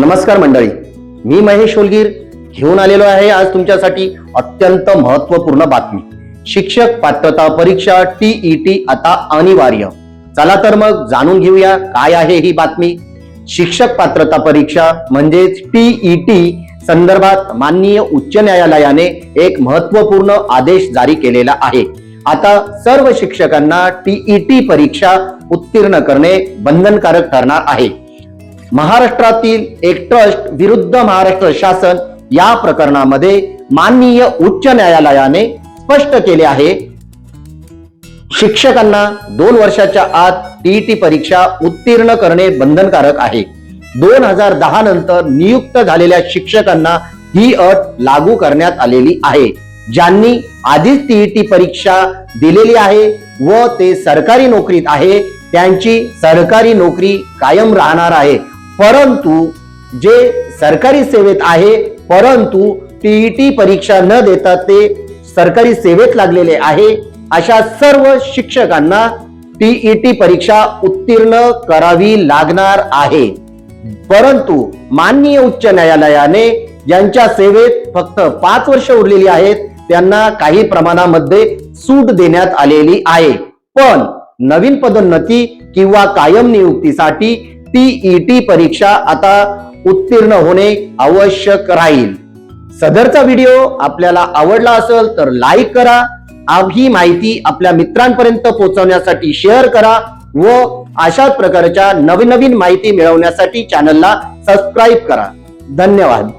नमस्कार मंडळी. मी महेश होलगीर घेऊन आलेलो आहे आज तुमच्यासाठी अत्यंत महत्त्वपूर्ण बातमी. शिक्षक पात्रता परीक्षा टीईटी आता अनिवार्य. चला तर मग जाणून घेऊया काय आहे ही बातमी. शिक्षक पात्रता परीक्षा म्हणजेच टीईटी संदर्भात माननीय उच्च न्यायालयाने एक महत्त्वपूर्ण आदेश जारी केलेला आहे. आता सर्व शिक्षकांना टीईटी परीक्षा उत्तीर्ण करणे बंधनकारक ठरणार आहे. महाराष्ट्रातील एक ट्रस्ट विरुद्ध महाराष्ट्र शासन या प्रकरणामध्ये माननीय उच्च न्यायालयाने स्पष्ट केले आहे. शिक्षकांना दोन वर्षाच्या आत टीईटी परीक्षा उत्तीर्ण करणे बंधनकारक आहे. दोन हजार दहा नंतर नियुक्त झालेल्या शिक्षकांना ही अट लागू करण्यात आलेली आहे. ज्यांनी आधीच टीईटी परीक्षा दिलेली आहे व ते सरकारी नोकरीत आहे त्यांची सरकारी नोकरी कायम राहणार आहे. परंतु जे सरकारी सेवेत आहे परंतु टीईटी परीक्षा न देता ते सरकारी सेवेत लागलेले आहे अशा सर्व शिक्षकांना टीईटी परीक्षा उत्तीर्ण करावी लागणार आहे. परंतु माननीय उच्च न्यायालयाने ज्यांच्या सेवेत फक्त पाच वर्ष उरलेली आहेत त्यांना काही प्रमाणामध्ये सूट देण्यात आलेली आहे. पण नवीन पदोन्नती किंवा कायम नियुक्तीसाठी टीईटी परीक्षा आता उत्तीर्ण होणे आवश्यक राहील. सदरचा व्हिडिओ आपल्याला आवडला असेल तर लाईक करा. ही माहिती आपल्या मित्रांपर्यंत पोहोचवण्यासाठी शेअर करा व अशाच प्रकारच्या नवीन नवीन माहिती मिळवण्यासाठी चॅनलला सबस्क्राईब करा. धन्यवाद.